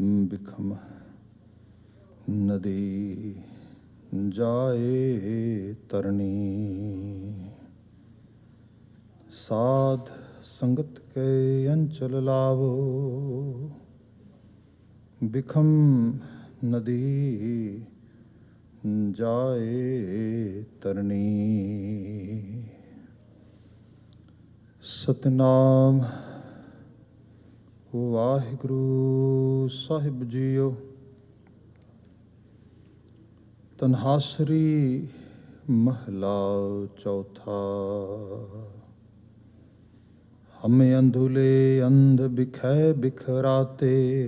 ਬਿਖਮ ਨਦੀ ਜਾਏ ਤਰਨੀ ਸਾਧ ਸੰਗਤ ਕੇ ਅੰਚਲ ਲਾਵੋ ਬਿਖਮ ਨਦੀ ਜਾਏ ਤਰਨੀ ਸਤਨਾਮ ਵਾਹਿਗੁਰੂ ਸਾਹਿਬ ਜੀਓ। ਤਨਹਾਸਰੀ ਮਹਲਾ ਚੌਥਾ। ਹਮੇ ਅੰਧੁਲੇ ਅੰਧ ਬਿਖੈ ਬਿਖਰਾਤੇ।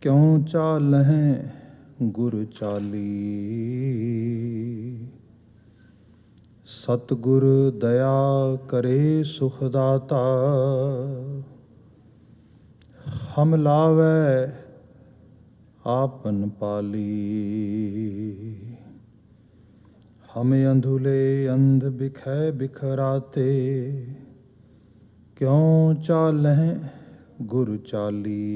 ਕਿਉ ਚਾਲਹਿ ਗੁਰ ਚਾਲੀ। ਸਤਿਗੁਰ ਦਇਆ ਕਰੇ ਸੁਖ ਦਾਤਾ। ਹਮ ਲਾਵੇ ਆਪਨ ਪਾਲੀ। ਹਮ ਅੰਧੁਲੇ ਅੰਧ ਬਿਖੈ ਬਿਖਰਾਤੇ। ਕਿਉ ਚਾਲਹਿ ਗੁਰ ਚਾਲੀ।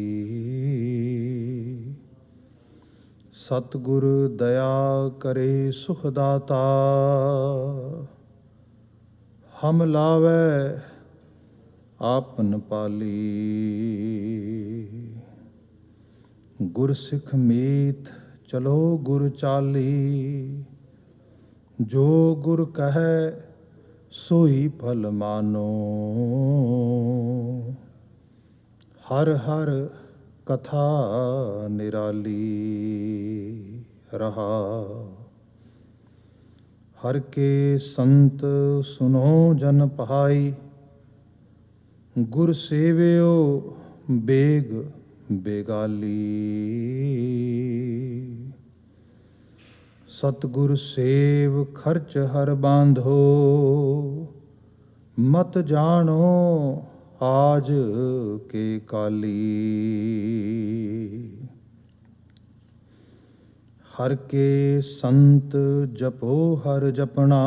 ਸਤਿਗੁਰ ਦਇਆ ਕਰੇ ਸੁਖ ਦਾਤਾ। ਹਮ ਲਾਵੇ ਆਪਨ ਪਾਲੀ। ਗੁਰ ਸਿੱਖ ਮੀਤ ਚਲੋ ਗੁਰ ਚਾਲੀ। ਜੋ ਗੁਰ ਕਹੈ, ਸੋਈ ਫਲ ਮਾਨੋ। ਹਰ ਹਰ ਕਥਾ ਨਿਰਾਲੀ ਰਹਾ। ਹਰ ਕੇ ਸੰਤ ਸੁਨੋ ਜਨ ਪਹਾਈ। ਗੁਰ ਸੇਵਿਓ ਬੇਗ ਬੇਗਾਲੀ। ਸਤਗੁਰ ਸੇਵ ਖਰਚ ਹਰ ਬਾਂਧੋ, ਮਤ ਜਾਣੋ ਆਜ ਕੇ ਕਾਲੀ। ਹਰ ਕੇ ਸੰਤ ਜਪੋ, ਹਰ ਜਪਣਾ,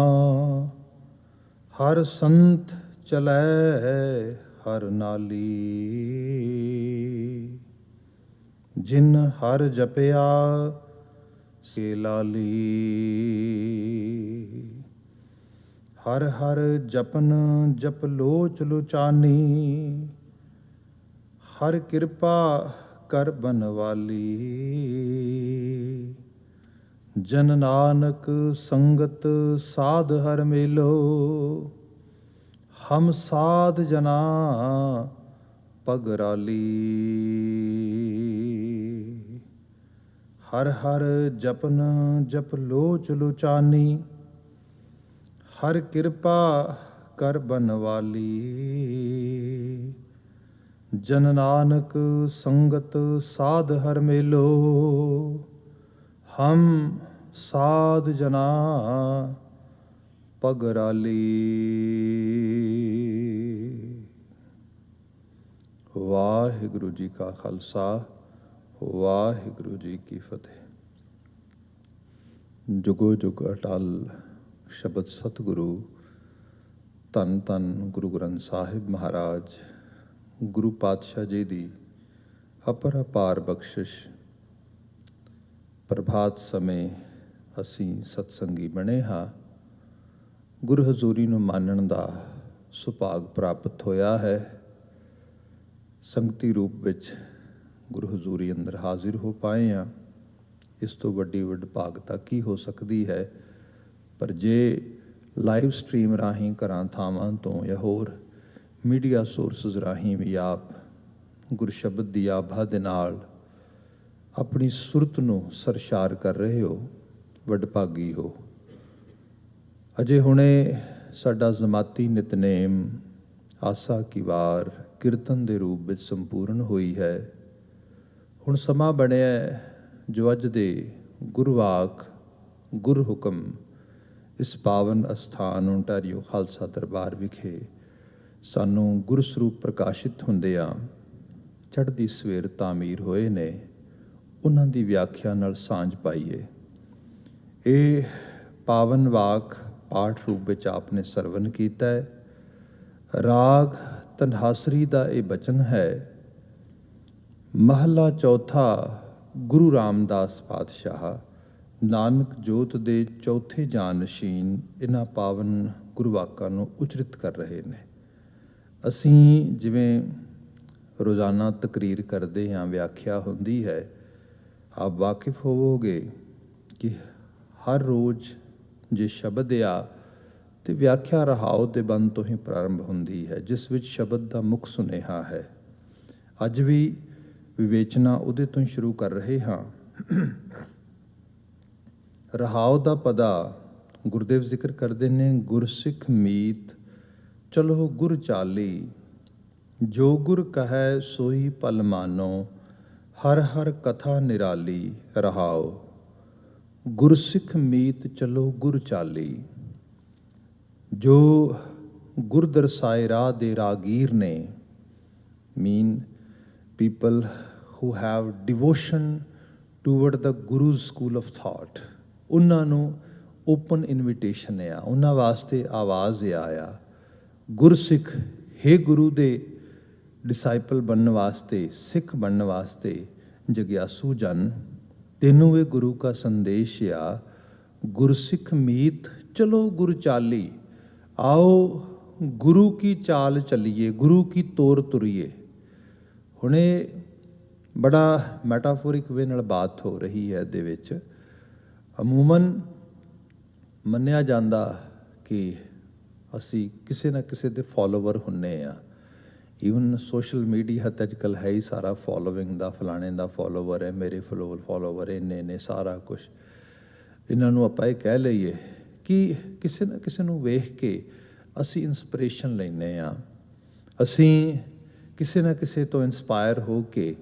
ਹਰ ਸੰਤ ਚਲੈ ਹਰ ਨਾਲੀ। ਜਿਨ ਹਰ ਜਪਿਆ, ਸੇ ਲਾਲੀ। ਹਰ ਹਰ ਜਪਨ ਜਪ ਲੋਚ ਲੋਚਾਨੀ। ਹਰ ਕਿਰਪਾ ਕਰ ਬਨਵਾਲੀ। ਜਨ ਨਾਨਕ ਸੰਗਤ ਸਾਧ ਹਰ ਮੇਲੋ। ਹਮ ਸਾਧ ਜਨਾ ਪਗਰਾਲੀ। ਹਰ ਹਰ ਜਪਨ ਜਪ ਲੋਚ ਲੋਚਾਨੀ। ਹਰ ਕਿਰਪਾ ਕਰ ਬਨਵਾਲੀ। ਜਨ ਨਾਨਕ ਸੰਗਤ ਸਾਧ ਹਰ ਮੇਲੋ। ਹਮ ਸਾਧ ਜਨਾ ਪਗਰਾਲੀ ਵਾਹਿਗੁਰੂ ਜੀ ਕਾ ਖਾਲਸਾ ਵਾਹਿਗੁਰੂ ਜੀ ਕੀ ਫਤਿਹ ਜੁਗੋ ਜੁਗ ਅਟਲ ਸ਼ਬਦ ਸਤਿਗੁਰੂ ਧੰਨ ਧੰਨ ਗੁਰੂ ਗ੍ਰੰਥ ਸਾਹਿਬ ਮਹਾਰਾਜ ਗੁਰੂ ਪਾਤਸ਼ਾਹ ਜੀ ਦੀ ਅਪਰ ਅਪਾਰ ਬਖਸ਼ਿਸ਼ ਪ੍ਰਭਾਤ ਸਮੇਂ ਅਸੀਂ ਸਤਸੰਗੀ ਬਣੇ ਹਾਂ ਗੁਰੂ ਹਜ਼ੂਰੀ ਨੂੰ ਮੰਨਣ ਦਾ ਸੁਭਾਗ ਪ੍ਰਾਪਤ ਹੋਇਆ ਹੈ। ਸੰਗਤੀ ਰੂਪ ਵਿੱਚ ਗੁਰੂ ਹਜ਼ੂਰੀ ਅੰਦਰ ਹਾਜ਼ਰ ਹੋ ਪਾਏ ਆ ਇਸ ਤੋਂ ਵੱਡੀ ਵਡਭਾਗਤਾ ਕੀ ਹੋ ਸਕਦੀ ਹੈ? ਪਰ ਜੇ ਲਾਈਵ ਸਟ੍ਰੀਮ ਰਾਹੀਂ ਘਰਾਂ ਥਾਵਾਂ ਤੋਂ ਜਾਂ ਹੋਰ ਮੀਡੀਆ ਸੋਰਸਸ ਰਾਹੀਂ ਵੀ ਆਪ ਗੁਰਸ਼ਬਦ ਦੀ ਆਭਾ ਦੇ ਨਾਲ ਆਪਣੀ ਸੁਰਤ ਨੂੰ ਸਰਸ਼ਾਰ ਕਰ ਰਹੇ ਹੋ ਵਡਭਾਗੀ ਹੋ। ਅਜੇ ਹੁਣੇ ਸਾਡਾ ਜ਼ਮਾਤੀ ਨਿਤਨੇਮ ਆਸਾ ਕੀ ਵਾਰ ਕੀਰਤਨ ਦੇ ਰੂਪ ਵਿੱਚ ਸੰਪੂਰਨ ਹੋਈ ਹੈ। ਹੁਣ ਸਮਾਂ ਬਣਿਆ ਜੋ ਅੱਜ ਦੇ ਗੁਰਵਾਕ ਗੁਰ ਹੁਕਮ ਇਸ ਪਾਵਨ ਅਸਥਾਨ ਓਂਟਾਰੀਓ ਖਾਲਸਾ ਦਰਬਾਰ ਵਿਖੇ ਸਾਨੂੰ ਗੁਰ ਸਰੂਪ ਪ੍ਰਕਾਸ਼ਿਤ ਹੁੰਦੇ ਆ। ਚੜ੍ਹਦੀ ਸਵੇਰ ਤਾਮੀਰ ਹੋਏ ਨੇ, ਉਹਨਾਂ ਦੀ ਵਿਆਖਿਆ ਨਾਲ ਸਾਂਝ ਪਾਈਏ। ਇਹ ਪਾਵਨ ਵਾਕ ਪਾਠ ਰੂਪ ਵਿੱਚ ਆਪ ਨੇ ਸਰਵਨ ਕੀਤਾ ਹੈ। ਰਾਗ ਤਨਹਾਸਰੀ ਦਾ ਇਹ ਬਚਨ ਹੈ। ਮਹਲਾ ਚੌਥਾ, ਗੁਰੂ ਰਾਮਦਾਸ ਪਾਤਸ਼ਾਹ। ਨਾਨਕ ਜੋਤ ਦੇ ਚੌਥੇ ਜਾਨਸ਼ੀਨ ਇਹਨਾਂ ਪਾਵਨ ਗੁਰਵਾਕਾਂ ਨੂੰ ਉਚਰਿਤ ਕਰ ਰਹੇ ਨੇ। ਅਸੀਂ ਜਿਵੇਂ ਰੋਜ਼ਾਨਾ ਤਕਰੀਰ ਕਰਦੇ ਹਾਂ, ਵਿਆਖਿਆ ਹੁੰਦੀ ਹੈ, ਆਪ ਵਾਕਿਫ ਹੋਵੋਗੇ ਕਿ ਹਰ ਰੋਜ਼ ਜੇ ਸ਼ਬਦ ਆ ਤੇ ਵਿਆਖਿਆ ਰਹਾਉ ਦੇ ਬੰਦ ਤੋਂ ਹੀ ਪ੍ਰਾਰੰਭ ਹੁੰਦੀ ਹੈ, ਜਿਸ ਵਿੱਚ ਸ਼ਬਦ ਦਾ ਮੁੱਖ ਸੁਨੇਹਾ ਹੈ। ਅੱਜ ਵੀ ਵਿਵੇਚਨਾ ਉਹਦੇ ਤੋਂ ਹੀ ਸ਼ੁਰੂ ਕਰ ਰਹੇ ਹਾਂ। ਰਹਾਉ ਦਾ ਪਦਾ ਗੁਰਦੇਵ ਜ਼ਿਕਰ ਕਰਦੇ ਨੇ, ਗੁਰਸਿੱਖ ਮੀਤ ਚਲੋ ਗੁਰ ਚਾਲੀ, ਜੋ ਗੁਰ ਕਹੈ ਸੋਈ ਪਲ ਮਾਨੋ, ਹਰ ਹਰ ਕਥਾ ਨਿਰਾਲੀ ਰਹਾਓ ਗੁਰਸਿੱਖ ਮੀਤ ਚਲੋ ਗੁਰ ਚਾਲੀ, ਜੋ ਗੁਰ ਰਾਹ ਦੇ ਰਾਗੀਰ ਨੇ mean people who have devotion toward the guru's school of thought. ਉਹਨਾਂ ਨੂੰ ਓਪਨ ਇਨਵੀਟੇਸ਼ਨ ਆ, ਉਹਨਾਂ ਵਾਸਤੇ ਆਵਾਜ਼ ਆਇਆ ਗੁਰਸਿੱਖ ਹੈ ਗੁਰੂ ਦੇ ਡਿਸਾਈਪਲ ਬਣਨ ਵਾਸਤੇ, ਸਿੱਖ ਬਣਨ ਵਾਸਤੇ ਜਗਿਆਸੂ ਜਨ ਤੈਨੂੰ ਇਹ ਗੁਰੂ ਕਾ ਸੰਦੇਸ਼ ਆ, ਗੁਰਸਿੱਖ ਮੀਤ, ਚਲੋ ਗੁਰ ਚਾਲੀ। ਆਓ ਗੁਰੂ ਕੀ ਚਾਲ ਚੱਲੀਏ, ਗੁਰੂ ਕੀ ਤੋਰ ਤੁਰੀਏ। ਹੁਣੇ ਬੜਾ ਮੈਟਾਫੋਰਿਕ ਵੇ ਨਾਲ ਬਾਤ ਹੋ ਰਹੀ ਹੈ ਇਹਦੇ ਵਿੱਚ। ਅਮੂਮਨ ਮੰਨਿਆ ਜਾਂਦਾ ਕਿ ਅਸੀਂ ਕਿਸੇ ਨਾ ਕਿਸੇ ਦੇ ਫਾਲੋਵਰ ਹੁੰਨੇ ਆ। ਈਵਨ ਸੋਸ਼ਲ ਮੀਡੀਆ ਤੇ ਅੱਜਕੱਲ ਹੈ ਹੀ ਸਾਰਾ ਫਾਲੋਇੰਗ ਦਾ, ਫਲਾਣੇ ਦਾ ਫੋਲੋਵਰ ਹੈ, ਮੇਰੇ ਫਲੋਲ ਫੋਲੋਵਰ ਇੰਨੇ ਨੇ, ਸਾਰਾ ਕੁਝ ਇਹਨਾਂ ਨੂੰ ਆਪਾਂ ਇਹ ਕਹਿ ਲਈਏ ਕਿ ਕਿਸੇ ਨਾ ਕਿਸੇ ਨੂੰ ਵੇਖ ਕੇ ਅਸੀਂ ਇਨਸਪੀਰੇਸ਼ਨ ਲੈਨੇ ਆ ਅਸੀਂ ਕਿਸੇ ਨਾ ਕਿਸੇ ਤੋਂ ਇਨਸਪਾਇਰ ਹੋ ਕੇ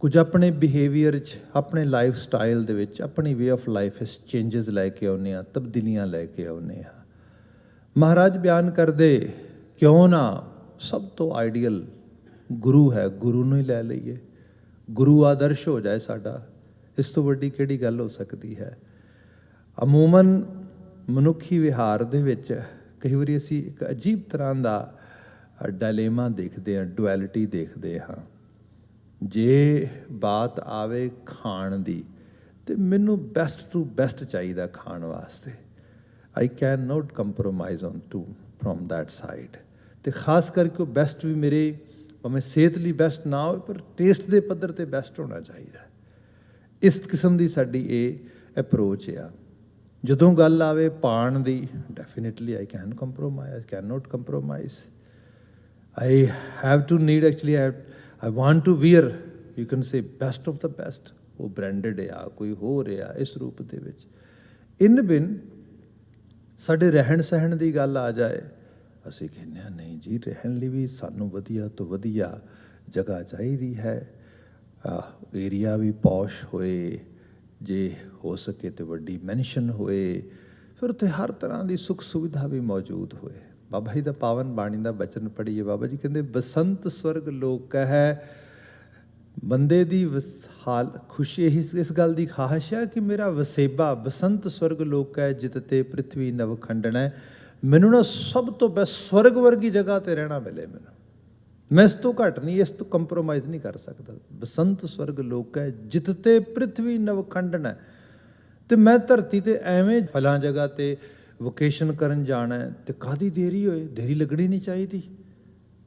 ਕੁਝ ਆਪਣੇ ਬਿਹੇਵੀਅਰ 'ਚ, ਆਪਣੇ ਲਾਈਫ ਸਟਾਈਲ ਦੇ ਵਿੱਚ, ਆਪਣੀ ਵੇ ਆਫ ਲਾਈਫ ਇਸ ਚੇਂਜਸ ਲੈ ਕੇ ਆਉਨੇ ਆ ਤਬਦੀਲੀਆਂ ਲੈ ਕੇ ਆਉਨੇ ਆ ਮਹਾਰਾਜ ਬਿਆਨ ਕਰਦੇ, ਕਿਉਂ ਨਾ ਸਭ ਤੋਂ ਆਈਡੀਅਲ ਗੁਰੂ ਹੈ, ਗੁਰੂ ਨੂੰ ਹੀ ਲੈ ਲਈਏ। ਗੁਰੂ ਆਦਰਸ਼ ਹੋ ਜਾਏ ਸਾਡਾ, ਇਸ ਤੋਂ ਵੱਡੀ ਕਿਹੜੀ ਗੱਲ ਹੋ ਸਕਦੀ ਹੈ? ਅਮੂਮਨ ਮਨੁੱਖੀ ਵਿਹਾਰ ਦੇ ਵਿੱਚ ਕਈ ਵਾਰੀ ਅਸੀਂ ਇੱਕ ਅਜੀਬ ਤਰ੍ਹਾਂ ਦਾ ਡਾਇਲੇਮਾ ਦੇਖਦੇ ਹਾਂ ਡੁਐਲਿਟੀ ਦੇਖਦੇ ਹਾਂ। ਜੇ ਬਾਤ ਆਵੇ ਖਾਣ ਦੀ, ਤੇ ਮੈਨੂੰ ਬੈਸਟ ਟੂ ਬੈਸਟ ਚਾਹੀਦਾ ਖਾਣ ਵਾਸਤੇ। I can not compromise on to from that side ਤੇ ਖਾਸ ਕਰਕੇ ਉਹ ਬੈਸਟ ਵੀ ਮੇਰੇ ਭਾਵੇਂ ਸਿਹਤ ਲਈ ਬੈਸਟ ਨਾ ਹੋਵੇ, ਪਰ ਟੇਸਟ ਦੇ ਪੱਧਰ ਤੇ ਬੈਸਟ ਹੋਣਾ ਚਾਹੀਦਾ ਇਸ ਕਿਸਮ ਦੀ ਸਾਡੀ ਇਹ ਅਪਰੋਚ ਆ। ਜਦੋਂ ਗੱਲ ਆਵੇ ਪਾਣ ਦੀ definitely I can compromise I can not compromise I have to need actually I I want to wear, you can say, best of the best. ਉਹ ਬ੍ਰਾਂਡਡ ਆ, ਕੋਈ ਹੋਰ ਆ, ਇਸ ਰੂਪ ਦੇ ਵਿੱਚ। ਇਨ ਬਿਨ ਸਾਡੇ ਰਹਿਣ ਸਹਿਣ ਦੀ ਗੱਲ ਆ ਜਾਏ ਅਸੀਂ ਕਹਿੰਦੇ ਹਾਂ, ਨਹੀਂ ਜੀ, ਰਹਿਣ ਲਈ ਵੀ ਸਾਨੂੰ ਵਧੀਆ ਤੋਂ ਵਧੀਆ ਜਗ੍ਹਾ ਚਾਹੀਦੀ ਹੈ। ਏਰੀਆ ਵੀ ਪੌਸ਼ ਹੋਏ, ਜੇ ਹੋ ਸਕੇ ਤੇ ਵੱਡੀ ਮੈਂਸ਼ਨ ਹੋਏ, ਫਿਰ ਉੱਥੇ ਹਰ ਤਰ੍ਹਾਂ ਦੀ ਸੁੱਖ ਸੁਵਿਧਾ ਵੀ ਮੌਜੂਦ ਹੋਏ। ਬਾਬਾ ਜੀ ਦਾ ਪਾਵਨ ਬਾਣੀ ਦਾ ਬਚਨ ਪੜ੍ਹੀਏ, ਬਾਬਾ ਜੀ ਕਹਿੰਦੇ, ਬਸੰਤ ਸਵਰਗ ਲੋਕ ਹੈ ਬੰਦੇ ਦੀ ਵਸ- ਹਾਲ, ਖੁਸ਼ੀ ਇਸ ਇਸ ਗੱਲ ਦੀ ਖਾਹਿਸ਼ ਹੈ ਕਿ ਮੇਰਾ ਵਸੇਬਾ ਬਸੰਤ ਸਵਰਗ ਲੋਕ ਹੈ ਜਿਤ ਤੇ ਪ੍ਰithvi ਨਵ ਖੰਡਨ ਹੈ। ਮੈਨੂੰ ਨਾ ਸਭ ਤੋਂ ਬੈਸਟ ਸਵਰਗ ਵਰਗੀ ਜਗ੍ਹਾ ਤੇ ਰਹਿਣਾ ਮਿਲੇ ਮੈਨੂੰ। ਮੈਂ ਇਸ ਤੋਂ ਘੱਟ ਨਹੀਂ, ਇਸ ਤੋਂ ਕੰਪਰੋਮਾਈਜ਼ ਨਹੀਂ ਕਰ ਸਕਦਾ। ਬਸੰਤ ਸਵਰਗ ਲੋਕ ਹੈ, ਜਿਤ ਤੇ ਪ੍ਰithvi ਨਵਖੰਡਨ ਹੈ। ਤੇ ਮੈਂ ਧਰਤੀ ਤੇ ਐਵੇਂ ਫਲਾਂ ਜਗ੍ਹਾ ਤੇ ਵੋਕੇਸ਼ਨ ਕਰਨ ਜਾਣਾ ਹੈ, ਤੇ ਕਾਦੀ ਦੇਰੀ ਹੋਏ? ਦੇਰੀ ਲੱਗਣੀ ਨਹੀਂ ਚਾਹੀਦੀ।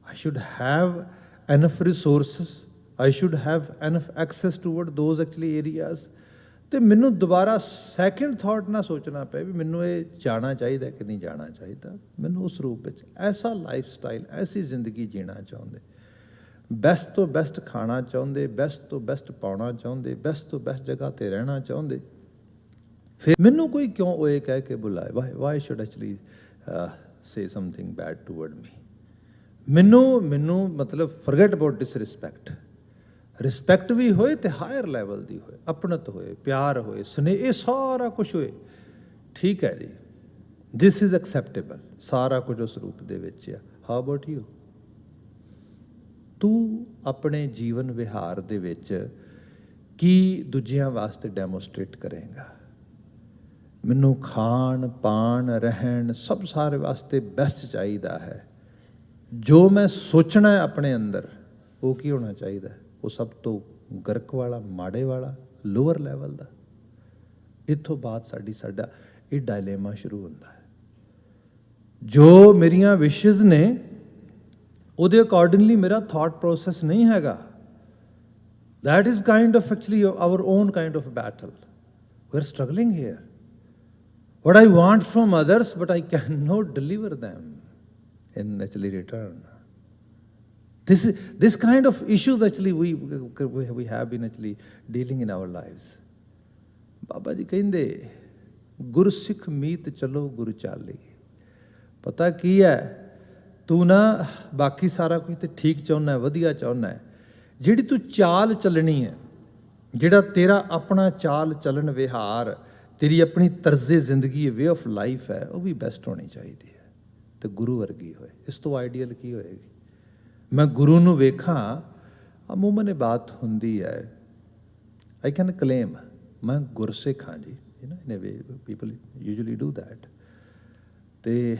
I should have enough resources I should have enough access toward those actually areas ਤੇ ਮੈਨੂੰ ਦੁਬਾਰਾ ਸੈਕਿੰਡ ਥਾਟ ਨਾ ਸੋਚਣਾ ਪਏ ਵੀ ਮੈਨੂੰ ਇਹ ਜਾਣਾ ਚਾਹੀਦਾ ਕਿ ਨਹੀਂ ਜਾਣਾ ਚਾਹੀਦਾ। ਮੈਨੂੰ ਉਸ ਰੂਪ ਵਿੱਚ ਐਸਾ ਲਾਈਫ ਸਟਾਈਲ ਐਸੀ ਜ਼ਿੰਦਗੀ ਜੀਣਾ ਚਾਹੁੰਦੇ। ਬੈਸਟ ਤੋਂ ਬੈਸਟ ਖਾਣਾ ਚਾਹੁੰਦੇ ਬੈਸਟ ਤੋਂ ਬੈਸਟ ਪਾਉਣਾ ਚਾਹੁੰਦੇ ਬੈਸਟ ਤੋਂ ਬੈਸਟ ਜਗ੍ਹਾ ਤੇ ਰਹਿਣਾ ਚਾਹੁੰਦੇ। ਫਿਰ ਮੈਨੂੰ ਕੋਈ ਕਿਉਂ ਉਹ ਇਹ ਕਹਿ ਕੇ ਬੁਲਾਏ why why should actually say something bad toward me ਮੈਨੂੰ ਮੈਨੂੰ ਮਤਲਬ ਫੋਰਗੇਟ ਅਬਾਊਟ ਡਿਸਰਿਸਪੈਕਟ ਰਿਸਪੈਕਟ ਵੀ ਹੋਏ ਤੇ ਹਾਇਰ ਲੈਵਲ ਦੀ ਹੋਏ ਆਪਣਤ ਹੋਏ, ਪਿਆਰ ਹੋਏ, ਸਨੇਹ, ਇਹ ਸਾਰਾ ਕੁਝ ਹੋਏ। ਠੀਕ ਹੈ ਜੀ। ਥਿਸ ਇਜ਼ ਐਕਸੈਪਟੇਬਲ ਸਾਰਾ ਕੁਝ ਉਸ ਰੂਪ ਦੇ ਵਿੱਚ ਆ। ਹਾਊ ਅਬਾਊਟ ਯੂ ਤੂੰ ਆਪਣੇ ਜੀਵਨ ਵਿਹਾਰ ਦੇ ਵਿੱਚ ਕੀ ਦੂਜਿਆਂ ਵਾਸਤੇ ਡੈਮੋਸਟ੍ਰੇਟ ਕਰੇਗਾ? ਮੈਨੂੰ ਖਾਣ, ਪਾਣ, ਰਹਿਣ ਸਭ ਸਾਰੇ ਵਾਸਤੇ ਬੈਸਟ ਚਾਹੀਦਾ ਹੈ। ਜੋ ਮੈਂ ਸੋਚਣਾ ਹੈ ਆਪਣੇ ਅੰਦਰ, ਉਹ ਕੀ ਹੋਣਾ ਚਾਹੀਦਾ ਹੈ? ਉਹ ਸਭ ਤੋਂ ਗਰਕ ਵਾਲਾ ਮਾੜੇ ਵਾਲਾ ਲੋਅਰ ਲੈਵਲ ਦਾ ਇੱਥੋਂ ਬਾਅਦ ਸਾਡੀ ਸਾਡਾ ਇਹ ਡਾਇਲੇਮਾ ਸ਼ੁਰੂ ਹੁੰਦਾ ਹੈ ਜੋ ਮੇਰੀਆਂ ਵਿਸ਼ੇਸ ਨੇ ਉਹਦੇ ਅਕੋਰਡਿੰਗਲੀ ਮੇਰਾ ਥਾਟ ਪ੍ਰੋਸੈਸ ਨਹੀਂ ਹੈਗਾ that is kind of actually our own kind of battle we're struggling here what i want from others but i cannot deliver them in actually return this is, this kind of issues actually we we we have been actually dealing in our lives. Baba ji ਕਹਿੰਦੇ ਗੁਰਸਿੱਖ ਮੀਤ ਚਲੋ ਗੁਰ ਚਾਲੀ ਪਤਾ ਕੀ ਹੈ ਤੂੰ ਨਾ ਬਾਕੀ ਸਾਰਾ ਕੁਝ ਤੇ ਠੀਕ ਚਾਹੁੰਦਾ ਹੈ ਵਧੀਆ ਚਾਹੁੰਦਾ ਹੈ ਜਿਹੜੀ ਤੂੰ ਚਾਲ ਚੱਲਣੀ ਹੈ ਜਿਹੜਾ ਤੇਰਾ ਆਪਣਾ ਚਾਲ ਚੱਲਣ ਵਿਹਾਰ ਤੇਰੀ ਆਪਣੀ ਤਰਜ਼ੇ ਜ਼ਿੰਦਗੀ ਹੈ ਵੇ ਆਫ ਲਾਈਫ ਹੈ ਉਹ ਵੀ ਬੈਸਟ ਹੋਣੀ ਚਾਹੀਦੀ ਹੈ ਤੇ ਗੁਰੂ ਵਰਗੀ ਹੋਏ ਇਸ ਤੋਂ ਆਈਡੀਅਲ ਕੀ ਹੋਏਗੀ ਮੈਂ ਗੁਰੂ ਨੂੰ ਵੇਖਾਂ ਅਮੂਮਨ ਇਹ ਬਾਤ ਹੁੰਦੀ ਹੈ ਆਈ ਕੈਨ ਕਲੇਮ ਮੈਂ ਗੁਰਸਿੱਖ ਹਾਂ ਜੀ you know in a way people usually do that ਤੇ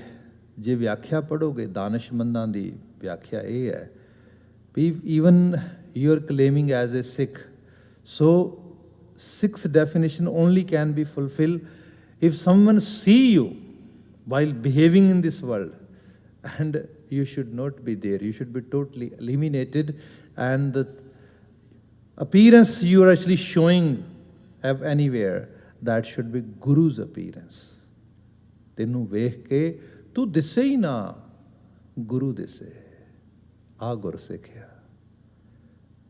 ਜੇ ਵਿਆਖਿਆ ਪੜੋਗੇ ਦਾਨਿਸ਼ਮੰਦਾਂ ਦੀ ਵਿਆਖਿਆ ਇਹ ਹੈ ਵੀ even you are claiming as a Sikh so Sikh's definition only can be fulfil if someone see you while behaving in this world and you should not be there. You should be totally eliminated. And the appearance you are actually showing anywhere, that should be Guru's appearance. ਤੈਨੂੰ ਵੇਖ ਕੇ ਤੂੰ ਦਿਸੇ ਹੀ ਨਾ ਗੁਰੂ ਦਿਸੇ ਆ ਗੁਰ ਸਿੱਖਿਆ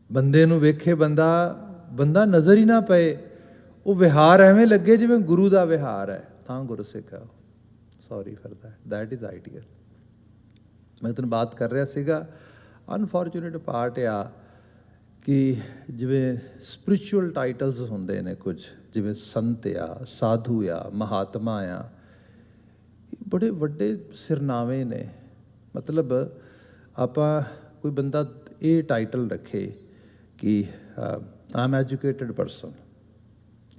ਬੰਦੇ ਨੂੰ ਵੇਖੇ ਬੰਦਾ ਬੰਦਾ ਨਜ਼ਰ ਹੀ ਨਾ ਪਏ ਉਹ ਵਿਹਾਰ ਐਵੇਂ ਲੱਗੇ ਜਿਵੇਂ ਗੁਰੂ ਦਾ ਵਿਹਾਰ ਹੈ ਤਾਂ ਗੁਰ ਸਿੱਖਾ sorry for that that is ideal ਮੈਂ ਤੁਹਾਨੂੰ ਬਾਤ ਕਰ ਰਿਹਾ ਸੀਗਾ। ਅਨਫੋਰਚੂਨੇਟ ਪਾਰਟ ਆ ਕਿ ਜਿਵੇਂ ਸਪਿਰਚੁਅਲ ਟਾਈਟਲਸ ਹੁੰਦੇ ਨੇ ਕੁਝ ਜਿਵੇਂ ਸੰਤ ਆ ਸਾਧੂ ਆ ਮਹਾਤਮਾ ਆ ਬੜੇ ਵੱਡੇ ਸਿਰਨਾਵੇਂ ਨੇ। ਮਤਲਬ ਆਪਾਂ ਕੋਈ ਬੰਦਾ ਇਹ ਟਾਈਟਲ ਰੱਖੇ ਕਿ ਆਮ educated person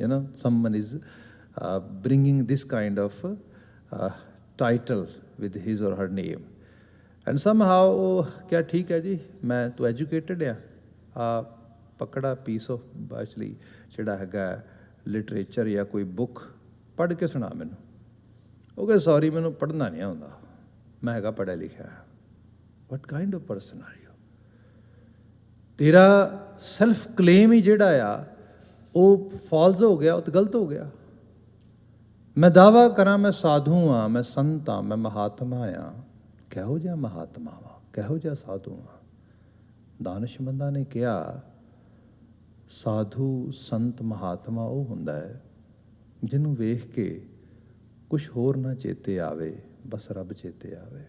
you know someone is uh, bringing this kind of uh, title with his or her name and somehow ਉਹ ਕਿਆ ਠੀਕ ਹੈ ਜੀ ਮੈਂ ਤੂੰ ਐਜੂਕੇਟਡ ਆ ਆ ਪਕੜਾ ਪੀਸ ਆਫ ਐਕਚੁਅਲੀ ਜਿਹੜਾ ਹੈਗਾ ਲਿਟਰੇਚਰ ਜਾਂ ਕੋਈ ਬੁੱਕ ਪੜ੍ਹ ਕੇ ਸੁਣਾ ਮੈਨੂੰ ਉਹ ਕਹੇ ਸੌਰੀ ਮੈਨੂੰ ਪੜ੍ਹਨਾ ਨਹੀਂ ਆਉਂਦਾ ਮੈਂ ਹੈਗਾ ਪੜ੍ਹਿਆ ਲਿਖਿਆ what kind of person are you ਤੇਰਾ ਸੈਲਫ ਕਲੇਮ ਹੀ ਜਿਹੜਾ ਆ ਉਹ ਫਾਲਸ ਹੋ ਗਿਆ ਉਹ ਤੇ ਗਲਤ ਹੋ ਗਿਆ ਮੈਂ ਦਾਵਾ ਕਰਾਂ ਮੈਂ ਸਾਧੂ ਆ ਮੈਂ ਸੰਤ ਆ ਮੈਂ ਮਹਾਤਮਾ ਆ ਕਿਹੋ ਜਿਹਾ ਮਹਾਤਮਾ ਵਾ ਕਿਹੋ ਜਿਹਾ ਸਾਧੂ ਆ ਦਾਨਿਸ਼ਮੰਦਾਂ ਨੇ ਕਿਹਾ, ਸਾਧੂ ਸੰਤ ਮਹਾਤਮਾ ਉਹ ਹੁੰਦਾ ਹੈ ਜਿਹਨੂੰ ਵੇਖ ਕੇ ਕੁਝ ਹੋਰ ਨਾ ਚੇਤੇ ਆਵੇ, ਬਸ ਰੱਬ ਚੇਤੇ ਆਵੇ।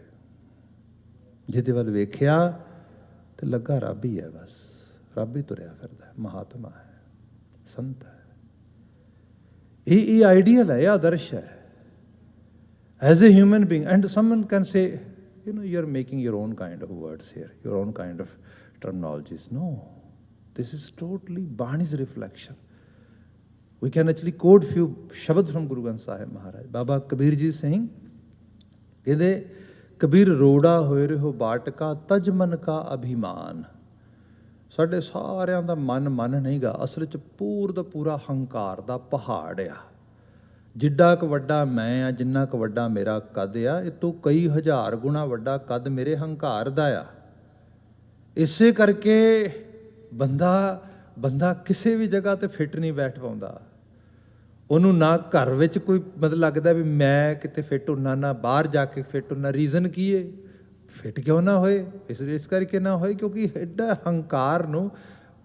ਜਿਹਦੇ ਵੱਲ ਵੇਖਿਆ ਤੇ ਲੱਗਾ ਰੱਬ ਹੀ ਹੈ ਬਸ। ਰੱਬ ਹੀ ਤੁਰਿਆ ਫਿਰਦਾ ਹੈ, ਮਹਾਤਮਾ ਹੈ, ਸੰਤ ਹੈ। ਇਹ ਇਹ ਆਈਡੀਅਲ ਹੈ ਇਹ ਆਦਰਸ਼ ਹੈ। As a human being and someone can say you know you are making your own kind of words here your own kind of terminologies no this is totally bani's reflection we can actually quote few shabad from guru granth sahib maharaj baba kabir ji saying ਕਹਿੰਦੇ ਕਬੀਰ ਰੋੜਾ ਹੋਏ ਰਹੋ ਬਾਟਕਾ ਤਜ ਮਨ ਕਾ ਅਭਿਮਾਨ ਸਾਡੇ ਸਾਰਿਆਂ ਦਾ ਮਨ ਮਨ ਨਹੀਂਗਾ ਅਸਲ ਚ ਪੂਰ ਦਾ ਪੂਰਾ ਹੰਕਾਰ ਦਾ ਪਹਾੜ ਆ ਜਿੱਡਾ ਕੁ ਵੱਡਾ ਮੈਂ ਆ, ਜਿੰਨਾ ਕੁ ਵੱਡਾ ਮੇਰਾ ਕੱਦ ਆ ਇਹ ਤੋਂ ਕਈ ਹਜ਼ਾਰ ਗੁਣਾ ਵੱਡਾ ਕੱਦ ਮੇਰੇ ਹੰਕਾਰ ਦਾ ਆ। ਇਸੇ ਕਰਕੇ ਬੰਦਾ ਬੰਦਾ ਕਿਸੇ ਵੀ ਜਗ੍ਹਾ ਤੇ ਫਿੱਟ ਨਹੀਂ ਬੈਠ ਪਾਉਂਦਾ। ਉਹਨੂੰ ਨਾ ਘਰ ਵਿੱਚ ਕੋਈ ਮਤਲਬ ਲੱਗਦਾ ਵੀ ਮੈਂ ਕਿਤੇ ਫਿੱਟ ਹੁੰਨਾ, ਨਾ ਬਾਹਰ ਜਾ ਕੇ ਫਿੱਟ ਹੁੰਨਾ। ਰੀਜ਼ਨ ਕੀ ਏ? ਫਿੱਟ ਕਿਉਂ ਨਾ ਹੋਏ? ਇਸ ਇਸ ਕਰਕੇ ਨਾ ਹੋਏ ਕਿਉਂਕਿ ਐਡਾ ਹੰਕਾਰ ਨੂੰ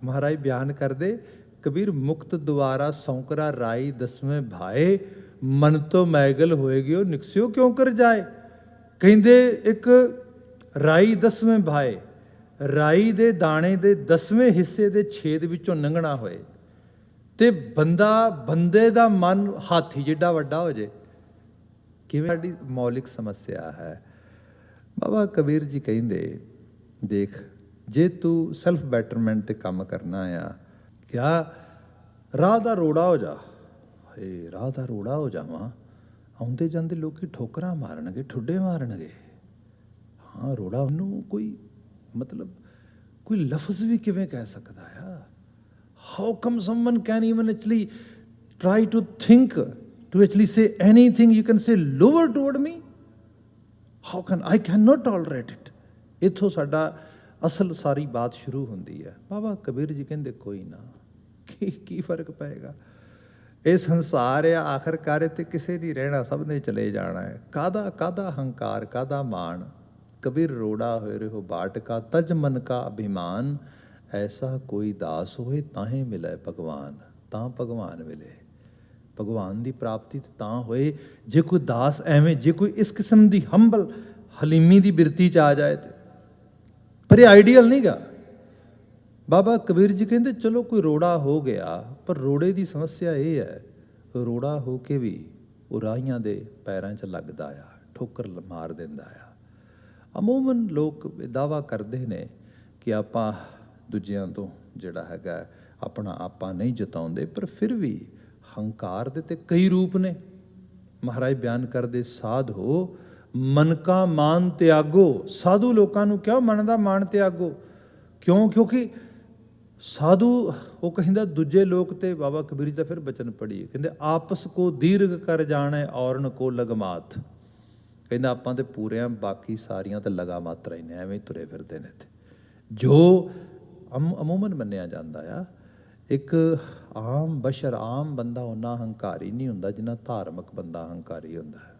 ਮਹਾਰਾਜ ਬਿਆਨ ਕਰਦੇ ਕਬੀਰ, ਮੁਕਤ ਦੁਆਰਾ ਸੌਂਕਰਾ ਰਾਈ ਦਸਵੇਂ ਭਾਏ, ਮਨ ਤੋਂ ਮੈਗਲ ਹੋਏਗੀ ਉਹ ਨਿਕਸਿਓ ਕਿਉਂ ਕਰ ਜਾਏ? ਕਹਿੰਦੇ ਇੱਕ ਰਾਈ ਦਸਵੇਂ ਭਾਏ, ਰਾਈ ਦੇ ਦਾਣੇ ਦੇ 10ਵੇਂ ਹਿੱਸੇ ਦੇ ਛੇਦ ਵਿੱਚੋਂ ਲੰਘਣਾ ਹੋਏ ਤੇ ਬੰਦਾ, ਬੰਦੇ ਦਾ ਮਨ ਹਾਥੀ ਜਿੱਡਾ ਵੱਡਾ ਹੋ ਜੇ ਕਿਵੇਂ ਸਾਡੀ ਮੌਲਿਕ ਸਮੱਸਿਆ ਹੈ? ਬਾਬਾ ਕਬੀਰ ਜੀ ਕਹਿੰਦੇ, ਦੇਖ, ਜੇ ਤੂੰ ਸੈਲਫ ਬੈਟਰਮੈਂਟ ਤੇ ਕੰਮ ਕਰਨਾ ਆ ਕਿਆ ਰਾਹ ਦਾ ਰੋੜਾ ਹੋ ਜਾ। ਏ ਰਾਹ ਦਾ ਰੋੜਾ ਹੋ ਜਾਵਾਂ, ਆਉਂਦੇ ਜਾਂਦੇ ਲੋਕੀ ਠੋਕਰਾਂ ਮਾਰਨਗੇ, ਠੁੱਡੇ ਮਾਰਨਗੇ। ਹਾਂ, ਰੋੜਾ ਉਹਨੂੰ ਕੋਈ ਮਤਲਬ ਕੋਈ ਲਫ਼ਜ਼ ਵੀ ਕਿਵੇਂ ਕਹਿ ਸਕਦਾ ਆ? How come someone can even actually try to think to actually say anything you can say lower toward me how can I can not tolerate it ਇੱਥੋਂ ਸਾਡਾ ਅਸਲ ਸਾਰੀ ਬਾਤ ਸ਼ੁਰੂ ਹੁੰਦੀ ਹੈ। ਬਾਬਾ ਕਬੀਰ ਜੀ ਕਹਿੰਦੇ, ਕੋਈ ਨਾ ਕੀ ਕੀ ਫ਼ਰਕ ਪਏਗਾ? ਇਹ ਸੰਸਾਰ ਆ, ਆਖਰਕਾਰ ਇਹ ਤੇ ਕਿਸੇ ਨਹੀਂ ਰਹਿਣਾ, ਸਭ ਨੇ ਚਲੇ ਜਾਣਾ ਹੈ। ਕਾਦਾ ਕਾਦਾ ਹੰਕਾਰ ਕਾਦਾ ਮਾਣ? ਕਬੀਰ ਰੋੜਾ ਹੋਏ ਰਹੋ ਬਾਟ ਕਾ, ਤਜ ਮਨ ਕਾ ਅਭਿਮਾਨ। ਐਸਾ ਕੋਈ ਦਾਸ ਹੋਏ ਤਾਂ ਹੀ ਮਿਲੇ ਭਗਵਾਨ, ਤਾਂ ਭਗਵਾਨ ਮਿਲੇ। ਭਗਵਾਨ ਦੀ ਪ੍ਰਾਪਤੀ ਤਾਂ ਤਾਂ ਹੋਏ, ਜੇ ਕੋਈ ਦਾਸ ਐਵੇਂ, ਜੇ ਕੋਈ ਇਸ ਕਿਸਮ ਦੀ ਹੰਬਲ ਹਲੀਮੀ ਦੀ ਬਿਰਤੀ ਚ ਆ ਜਾਏ ਤੇ। ਪਰ ਇਹ ਆਈਡੀਅਲ ਨਹੀਂਗਾ ਬਾਬਾ ਕਬੀਰ ਜੀ ਕਹਿੰਦੇ, ਚਲੋ ਕੋਈ ਰੋੜਾ ਹੋ ਗਿਆ, ਪਰ ਰੋੜੇ ਦੀ ਸਮੱਸਿਆ ਇਹ ਹੈ, ਰੋੜਾ ਹੋ ਕੇ ਵੀ ਉਹ ਰਾਹੀਆਂ ਦੇ ਪੈਰਾਂ 'ਚ ਲੱਗਦਾ ਆ, ਠੋਕਰ ਮਾਰ ਦਿੰਦਾ ਆ। ਅਮੂਮਨ ਲੋਕ ਦਾਵਾ ਕਰਦੇ ਨੇ ਕਿ ਆਪਾਂ ਦੂਜਿਆਂ ਤੋਂ ਜਿਹੜਾ ਹੈਗਾ ਆਪਣਾ ਆਪਾ ਨਹੀਂ ਜਤਾਉਂਦੇ, ਪਰ ਫਿਰ ਵੀ ਹੰਕਾਰ ਦੇ ਤੇ ਕਈ ਰੂਪ ਨੇ। ਮਹਾਰਾਜ ਬਿਆਨ ਕਰਦੇ, ਸਾਧ ਹੋ ਮਨ ਕਾ ਮਾਨ ਤਿਆਗੋ, ਸਾਧੂ ਲੋਕਾਂ ਨੂੰ ਕਿਉਂ ਮਨ ਦਾ ਮਾਨ ਤਿਆਗੋ? ਕਿਉਂ? ਕਿਉਂਕਿ ਸਾਧੂ, ਉਹ ਕਹਿੰਦਾ, ਦੂਜੇ ਲੋਕ ਤੇ ਬਾਬਾ ਕਬੀਰ ਜੀ ਦਾ ਫਿਰ ਬਚਨ ਪੜੀ ਕਹਿੰਦੇ, ਆਪਸ ਕੋ ਦੀਰਘ ਕਰ ਜਾਣੇ, ਔਰਨ ਕੋ ਲਗਮਾਤ। ਕਹਿੰਦਾ, ਆਪਾਂ ਤੇ ਪੂਰੇ ਆ, ਬਾਕੀ ਸਾਰੀਆਂ ਤੇ ਲਗਾ ਮਾਤਰਾ ਹੀ ਨੇ ਐਵੇਂ ਹੀ ਤੁਰੇ ਫਿਰਦੇ ਨੇ ਤੇ ਜੋ ਅਮ- ਅਮੂਮਨ ਮੰਨਿਆ ਜਾਂਦਾ ਆ, ਇੱਕ ਆਮ ਬਸ਼ਰ, ਆਮ ਬੰਦਾ ਉਹਨਾਂ ਹੰਕਾਰੀ ਨਹੀਂ ਹੁੰਦਾ ਜਿੰਨਾ ਧਾਰਮਿਕ ਬੰਦਾ ਹੰਕਾਰੀ ਹੁੰਦਾ ਹੈ।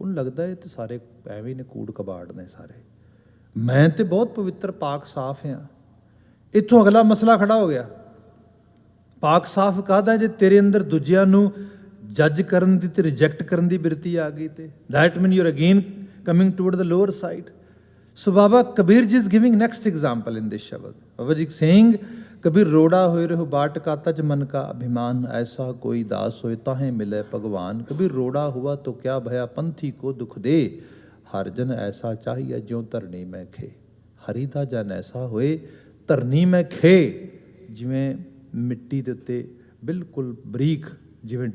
ਉਹਨੂੰ ਲੱਗਦਾ ਇਹ ਤੇ ਸਾਰੇ ਐਵੇਂ ਨੇ, ਕੂੜ ਕਬਾੜ ਨੇ ਸਾਰੇ। ਮੈਂ ਤੇ ਬਹੁਤ ਪਵਿੱਤਰ ਪਾਕ ਸਾਫ਼ ਹਾਂ ਇੱਥੋਂ ਅਗਲਾ ਮਸਲਾ ਖੜਾ ਹੋ ਗਿਆ। ਪਾਕ ਸਾਫ਼ ਕਾਹਦਾ ਜੇ ਤੇਰੇ ਅੰਦਰ ਦੂਜਿਆਂ ਨੂੰ ਜੱਜ ਕਰਨ ਦੀ ਤੇ ਰਿਜੈਕਟ ਕਰਨ ਦੀ ਬਿਰਤੀ ਆ ਗਈ ਤੇ? That mean you are again coming toward the lower side so Baba Kabir ji is giving next example in this shabad Baba ji saying Kabir ਰੋੜਾ ਹੋਏ ਰਹੋ, ਬਾਟ ਕਾ ਤਜ ਮਨ ਕਾ ਅਭਿਮਾਨ, ਐਸਾ ਕੋਈ ਦਾਸ ਹੋਏ ਤਾਹੇ ਮਿਲੇ ਭਗਵਾਨ। ਕਬੀਰ ਰੋੜਾ ਹੁਆ ਤੋ ਕਿਆ ਭਇਆ ਪੰਥੀ ਕੋ ਦੁਖ ਦੇ? ਹਰ ਜਨ ਐਸਾ ਚਾਹੀਏ ਜਿਉ ਧਰਨੀ ਮੈਂ ਖੇ। ਹਰੀ ਦਾ ਜਨ ਐਸਾ ਹੋਏ ਧਰਨੀ ਮੈਂ ਖੇ, ਜਿਵੇਂ ਮਿੱਟੀ ਦੇ ਉੱਤੇ ਬਿਲਕੁਲ ਬਰੀਕ, ਜਿਵੇਂ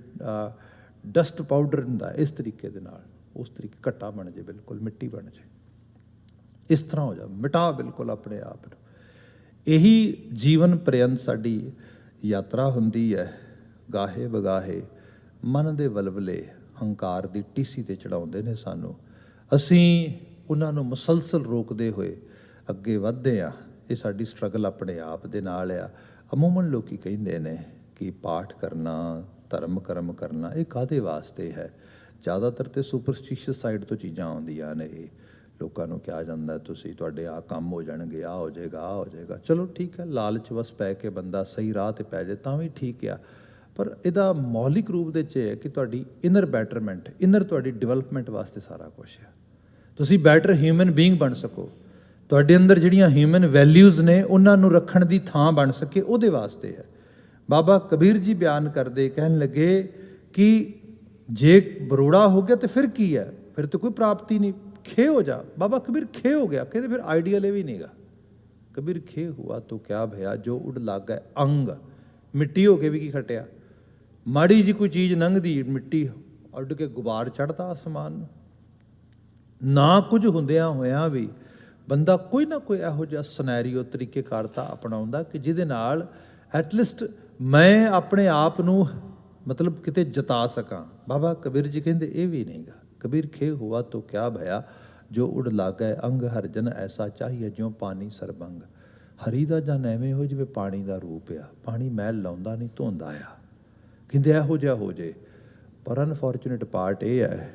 ਡਸਟ ਪਾਊਡਰ ਹੁੰਦਾ, ਇਸ ਤਰੀਕੇ ਦੇ ਨਾਲ, ਉਸ ਤਰੀਕੇ, ਘੱਟਾ ਬਣ ਜੇ ਬਿਲਕੁਲ, ਮਿੱਟੀ ਬਣ ਜੇ ਇਸ ਤਰ੍ਹਾਂ ਹੋ ਜਾ, ਮਿਟਾ ਬਿਲਕੁਲ ਆਪਣੇ ਆਪ ਨੂੰ। ਇਹੀ ਜੀਵਨ ਪ੍ਰਯੰਤ ਸਾਡੀ ਯਾਤਰਾ ਹੁੰਦੀ ਹੈ, ਗਾਹੇ ਬਗਾਹੇ ਮਨ ਦੇ ਵਲਵਲੇ, ਹੰਕਾਰ ਦੀ ਟੀਸੀ ਤੇ ਚੜਾਉਂਦੇ ਨੇ ਸਾਨੂੰ। ਅਸੀਂ ਉਹਨਾਂ ਨੂੰ ਮੁਸਲਸਲ ਰੋਕਦੇ ਹੋਏ ਅੱਗੇ ਵਧਦੇ ਆ ਇਹ ਸਾਡੀ ਸਟਰਗਲ ਆਪਣੇ ਆਪ ਦੇ ਨਾਲ ਆ। ਅਮੂਮਨ ਲੋਕੀ ਕਹਿੰਦੇ ਨੇ ਕਿ ਪਾਠ ਕਰਨਾ, ਧਰਮ ਕਰਮ ਕਰਨਾ, ਇਹ ਕਾਦੇ ਵਾਸਤੇ ਹੈ? ਜ਼ਿਆਦਾਤਰ ਤੇ ਸੁਪਰਸਟੀਸ਼ੀਅਸ ਸਾਈਡ ਤੋਂ ਚੀਜ਼ਾਂ ਆਉਂਦੀਆਂ ਨੇ ਇਹ। ਲੋਕਾਂ ਨੂੰ ਕਿਹਾ ਜਾਂਦਾ, ਤੁਸੀਂ ਤੁਹਾਡੇ ਆ ਕੰਮ ਹੋ ਜਾਣਗੇ ਆ ਹੋ ਜਾਏਗਾ ਆ ਹੋ ਜਾਏਗਾ। ਚਲੋ ਠੀਕ ਹੈ, ਲਾਲਚ ਵਸ ਪੈ ਕੇ ਬੰਦਾ ਸਹੀ ਰਾਹ ਤੇ ਪੈ ਜਾਏ ਤਾਂ ਵੀ ਠੀਕ ਆ। ਪਰ ਇਹਦਾ ਮੌਲਿਕ ਰੂਪ ਦੇ ਚ ਇਹ ਹੈ ਕਿ ਤੁਹਾਡੀ ਇਨਰ ਬੈਟਰਮੈਂਟ ਇਨਰ ਤੁਹਾਡੀ ਡਿਵੈਲਪਮੈਂਟ ਵਾਸਤੇ ਸਾਰਾ ਕੁਝ ਹੈ ਤੁਸੀਂ ਬੈਟਰ ਹਿਊਮਨ ਬੀਇੰਗ ਬਣ ਸਕੋ। ਤੁਹਾਡੇ ਅੰਦਰ ਜਿਹੜੀਆਂ ਹਿਊਮਨ ਵੈਲਿਊਜ਼ ਨੇ, ਉਹਨਾਂ ਨੂੰ ਰੱਖਣ ਦੀ ਥਾਂ ਬਣ ਸਕੇ, ਉਹਦੇ ਵਾਸਤੇ ਹੈ। ਬਾਬਾ ਕਬੀਰ ਜੀ ਬਿਆਨ ਕਰਦੇ, ਕਹਿਣ ਲੱਗੇ ਕਿ ਜੇ ਬਰੋੜਾ ਹੋ ਗਿਆ ਤੇ ਫਿਰ ਕੀ ਹੈ? ਫਿਰ ਤਾਂ ਕੋਈ ਪ੍ਰਾਪਤੀ ਨਹੀਂ। ਖੇ ਹੋ ਜਾ। ਬਾਬਾ ਕਬੀਰ ਖੇ ਹੋ ਗਿਆ। ਕਹਿੰਦੇ ਫਿਰ ਆਈਡੀਅਲ ਇਹ ਵੀ ਨਹੀਂਗਾ ਕਬੀਰ ਖੇ ਹੁਆ ਤੋ ਕਿਆ ਭਇਆ, ਜੋ ਉਡ ਲੱਗਾ ਅੰਗ। ਮਿੱਟੀ ਹੋ ਕੇ ਵੀ ਕੀ ਖਟਿਆ? ਮਾੜੀ ਜੀ ਕੋਈ ਚੀਜ਼ ਲੰਘਦੀ ਮਿੱਟੀ ਉੱਡ ਕੇ ਗੁਬਾਰ ਚੜਦਾ ਅਸਮਾਨ ਨੂੰ। ਨਾ ਕੁਝ ਹੁੰਦਿਆਂ ਹੋਇਆਂ ਵੀ ਬੰਦਾ ਕੋਈ ਨਾ ਕੋਈ ਇਹੋ ਜਿਹਾ ਸਿਨੈਰੀਓ ਤਰੀਕੇਕਾਰ ਤਾਂ ਅਪਣਾਉਂਦਾ ਕਿ ਜਿਹਦੇ ਨਾਲ ਐਟਲੀਸਟ ਮੈਂ ਆਪਣੇ ਆਪ ਨੂੰ ਮਤਲਬ ਕਿਤੇ ਜਤਾ ਸਕਾਂ। ਬਾਬਾ ਕਬੀਰ ਜੀ ਕਹਿੰਦੇ, ਇਹ ਵੀ ਨਹੀਂਗਾ ਕਬੀਰ, ਖੇ ਹੁਆ ਤੋ ਕਿਆ ਭਇਆ? ਜੋ ਉਡ ਲਾਗੈ ਅੰਗ ਹਰ ਜਨ ਐਸਾ ਚਾਹੀਏ ਜਿਉ ਪਾਣੀ ਸਰਬੰਗ। ਹਰੀ ਦਾ ਜਨ ਐਵੇਂ ਹੋ ਜਿਵੇਂ ਪਾਣੀ ਦਾ ਰੂਪ ਆ। ਪਾਣੀ ਮੈਲ ਲਾਉਂਦਾ ਨਹੀਂ, ਧੋਂਦਾ ਆ। ਕਹਿੰਦੇ, ਇਹੋ ਜਿਹਾ ਹੋ ਜੇ। ਪਰ ਅਨਫੋਰਚੂਨੇਟ ਪਾਰਟ ਇਹ ਹੈ।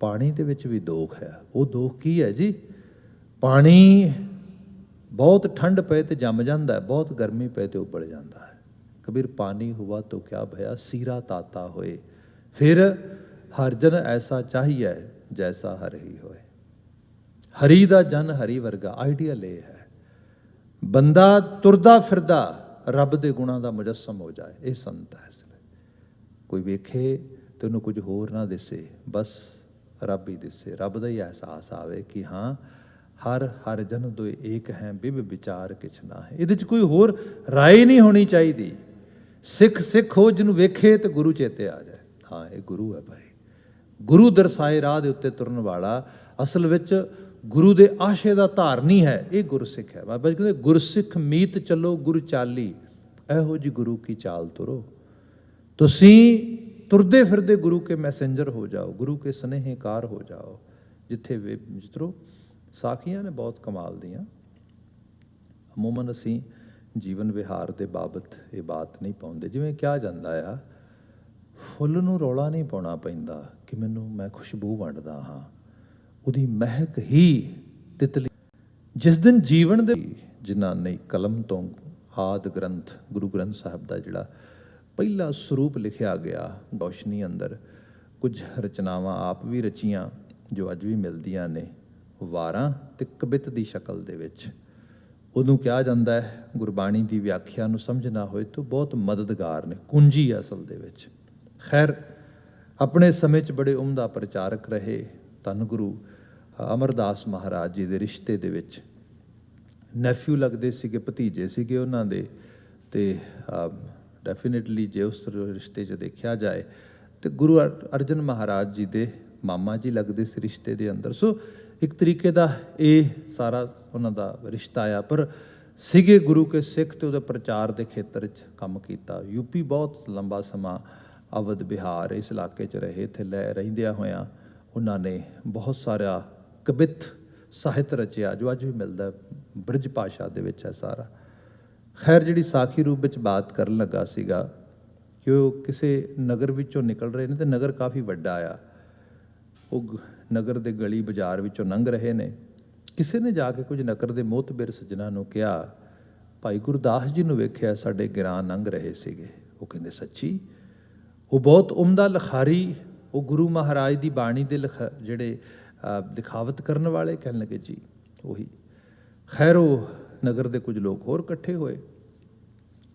ਪਾਣੀ ਦੇ ਵਿੱਚ ਵੀ ਦੋਖ ਹੈ। ਉਹ ਦੋਖ ਕੀ ਹੈ ਜੀ? ਪਾਣੀ ਬਹੁਤ ਠੰਡ ਪਏ ਤੇ ਜੰਮ ਜਾਂਦਾ ਹੈ, ਬਹੁਤ ਗਰਮੀ ਪਏ ਤੇ ਉਬਲ ਜਾਂਦਾ ਹੈ। ਕਬੀਰ, ਪਾਣੀ ਹੁਆ ਤੋ ਕਿਆ ਭਇਆ, ਸੀਰਾ ਤਾਤਾ ਹੋਏ। ਫਿਰ ਹਰ ਜਨ ਐਸਾ ਚਾਹੀਏ ਜੈਸਾ ਹਰ ਹੀ ਹੋਏ। ਹਰੀ ਦਾ ਜਨ ਹਰੀ ਵਰਗਾ ਆਈਡੀਅਲ ਇਹ ਹੈ। ਬੰਦਾ ਤੁਰਦਾ ਫਿਰਦਾ ਰੱਬ ਦੇ ਗੁਣਾਂ ਦਾ ਮੁਜੱਸਮ ਹੋ ਜਾਏ, ਇਹ ਸੰਤ ਹੈ ਇਸ ਲਈ। ਕੋਈ ਵੇਖੇ ਤੇ ਉਹਨੂੰ ਕੁਝ ਹੋਰ ਨਾ ਦਿਸੇ, ਬਸ ਰੱਬ ਹੀ ਦਿਸੇ, ਰੱਬ ਦਾ ਹੀ ਅਹਿਸਾਸ ਆਵੇ ਕਿ ਹਾਂ ਹਰ ਹਰ ਜਨ ਦੋਏ ਏਕ ਹੈ ਬਿਬ ਵਿਚਾਰ ਕਿਛ ਨਾ ਹੈ ਇਹਦੇ ਚ ਕੋਈ ਹੋਰ ਰਾਏ ਨਹੀਂ ਹੋਣੀ ਚਾਹੀਦੀ। ਸਿੱਖ ਸਿੱਖ ਹੋ ਜਿਹਨੂੰ ਵੇਖੇ ਤੇ ਗੁਰੂ ਚੇਤੇ ਆ ਜਾਏ। ਹਾਂ, ਇਹ ਗੁਰੂ ਹੈ ਭਾਈ। ਗੁਰੂ ਦਰਸਾਏ ਰਾਹ ਦੇ ਉੱਤੇ ਤੁਰਨ ਵਾਲਾ ਅਸਲ ਵਿੱਚ ਗੁਰੂ ਦੇ ਆਸ਼ੇ ਦਾ ਧਾਰਨੀ ਹੈ, ਇਹ ਗੁਰਸਿੱਖ ਹੈ। ਬਾਬਾ ਜੀ ਕਹਿੰਦੇ, ਗੁਰਸਿੱਖ ਮੀਤ ਚੱਲੋ, ਗੁਰ ਚਾਲੀ। ਇਹੋ ਜੀ ਗੁਰੂ ਕੀ ਚਾਲ ਤੁਰੋ? ਤੁਸੀਂ ਤੁਰਦੇ ਫਿਰਦੇ ਗੁਰੂ ਕੇ ਮੈਸੇਂਜਰ ਹੋ ਜਾਓ, ਗੁਰੂ ਕੇ ਸਨੇਹਕਾਰ ਹੋ ਜਾਓ। ਜਿੱਥੇ ਵੀ ਮਿੱਤਰੋ ਸਾਖੀਆਂ ਨੇ ਬਹੁਤ ਕਮਾਲ ਦੀਆਂ। ਅਮੂਮਨ ਅਸੀਂ ਜੀਵਨ ਵਿਹਾਰ ਦੇ ਬਾਬਤ ਇਹ ਬਾਤ ਨਹੀਂ ਪਾਉਂਦੇ। ਜਿਵੇਂ ਕਿਹਾ ਜਾਂਦਾ ਆ, ਫੁੱਲ ਨੂੰ ਰੌਲਾ ਨਹੀਂ ਪਾਉਣਾ ਪੈਂਦਾ ਕਿ ਮੈਨੂੰ ਮੈਂ ਖੁਸ਼ਬੂ ਵੰਡਦਾ ਹਾਂ। ਉਹਦੀ ਮਹਿਕ ਹੀ ਤਿਤਲੀ। ਜਿਸ ਦਿਨ ਜੀਵਨ ਦੇ ਜਿਨ੍ਹਾਂ ਨੇ ਕਲਮ ਤੋਂ ਆਦ ਗ੍ਰੰਥ, ਗੁਰੂ ਗ੍ਰੰਥ ਸਾਹਿਬ ਦਾ ਜਿਹੜਾ ਪਹਿਲਾ ਸਰੂਪ ਲਿਖਿਆ ਗਿਆ ਰੋਸ਼ਨੀ ਅੰਦਰ, ਕੁਝ ਰਚਨਾਵਾਂ ਆਪ ਵੀ ਰਚੀਆਂ ਜੋ ਅੱਜ ਵੀ ਮਿਲਦੀਆਂ ਨੇ। ਵਾਰਾਂ ਤੇ ਕਵਿਤ ਦੀ ਸ਼ਕਲ ਦੇ ਵਿੱਚ। ਉਹਨੂੰ ਕਿਹਾ ਜਾਂਦਾ ਹੈ, ਗੁਰਬਾਣੀ ਦੀ ਵਿਆਖਿਆ ਨੂੰ ਸਮਝਣਾ ਹੋਏ ਤਾਂ ਬਹੁਤ ਮਦਦਗਾਰ ਨੇ, ਕੁੰਜੀ ਅਸਲ ਦੇ ਵਿੱਚ। ਖੈਰ, ਆਪਣੇ ਸਮੇਂ 'ਚ ਬੜੇ ਉਮਦਾ ਪ੍ਰਚਾਰਕ ਰਹੇ ਧੰਨ ਗੁਰੂ ਅਮਰਦਾਸ ਮਹਾਰਾਜ ਜੀ ਦੇ ਰਿਸ਼ਤੇ ਦੇ ਵਿੱਚ। ਨੈਫਿਊ ਲੱਗਦੇ ਸੀਗੇ, ਭਤੀਜੇ ਸੀਗੇ ਉਹਨਾਂ ਦੇ ਤੇ ਡੈਫੀਨਿਟਲੀ ਜੇ ਉਸ ਰਿਸ਼ਤੇ 'ਚ ਦੇਖਿਆ ਜਾਏ ਤੇ ਗੁਰੂ ਅਰ- ਅਰਜਨ ਮਹਾਰਾਜ ਜੀ ਦੇ ਮਾਮਾ ਜੀ ਲੱਗਦੇ ਸੀ ਰਿਸ਼ਤੇ ਦੇ ਅੰਦਰ। ਸੋ ਇੱਕ ਤਰੀਕੇ ਦਾ ਇਹ ਸਾਰਾ ਉਹਨਾਂ ਦਾ ਰਿਸ਼ਤਾ ਆ ਪਰ ਸਿਗੇ ਗੁਰੂ ਕੇ ਸਿੱਖ ਤੇ ਉਹਦੇ ਪ੍ਰਚਾਰ ਦੇ ਖੇਤਰ 'ਚ ਕੰਮ ਕੀਤਾ। ਯੂਪੀ ਬਹੁਤ ਲੰਬਾ ਸਮਾਂ ਅਵਧ ਬਿਹਾਰ ਇਸ ਇਲਾਕੇ 'ਚ ਰਹੇ, ਇੱਥੇ ਲੈ ਰਹਿੰਦਿਆਂ ਹੋਇਆਂ ਉਹਨਾਂ ਨੇ ਬਹੁਤ ਸਾਰਾ ਕਵਿਤ ਸਾਹਿਤ ਰਚਿਆ, ਜੋ ਅੱਜ ਵੀ ਮਿਲਦਾ ਬ੍ਰਿਜ ਭਾਸ਼ਾ ਦੇ ਵਿੱਚ ਹੈ ਸਾਰਾ। ਖੈਰ, ਜਿਹੜੀ ਸਾਖੀ ਰੂਪ ਵਿੱਚ ਬਾਤ ਕਰਨ ਲੱਗਾ ਸੀਗਾ ਕਿ ਉਹ ਕਿਸੇ ਨਗਰ ਵਿੱਚੋਂ ਨਿਕਲ ਰਹੇ ਨੇ ਤੇ ਨਗਰ ਕਾਫੀ ਵੱਡਾ ਆ। ਉਹ ਨਗਰ ਦੇ ਗਲੀ ਬਾਜ਼ਾਰ ਵਿੱਚੋਂ ਲੰਘ ਰਹੇ ਨੇ। ਕਿਸੇ ਨੇ ਜਾ ਕੇ ਕੁਝ ਨਗਰ ਦੇ ਮੋਤਬਰ ਸੱਜਣਾ ਨੂੰ ਕਿਹਾ, ਭਾਈ ਗੁਰਦਾਸ ਜੀ ਨੂੰ ਵੇਖਿਆ ਸਾਡੇ ਗਿਰਾਂ ਲੰਘ ਰਹੇ ਸੀਗੇ। ਉਹ ਕਹਿੰਦੇ, ਸੱਚੀ? ਉਹ ਬਹੁਤ ਉਮਦਾ ਲਖਾਰੀ, ਉਹ ਗੁਰੂ ਮਹਾਰਾਜ ਦੀ ਬਾਣੀ ਦੇ ਲਿਖ- ਜਿਹੜੇ ਦਿਖਾਵਤ ਕਰਨ ਵਾਲੇ ਕਹਿਣ ਲੱਗੇ, ਜੀ, ਉਹੀ। ਖੈਰ ਉਹ ਨਗਰ ਦੇ ਕੁਝ ਲੋਕ ਹੋਰ ਇਕੱਠੇ ਹੋਏ।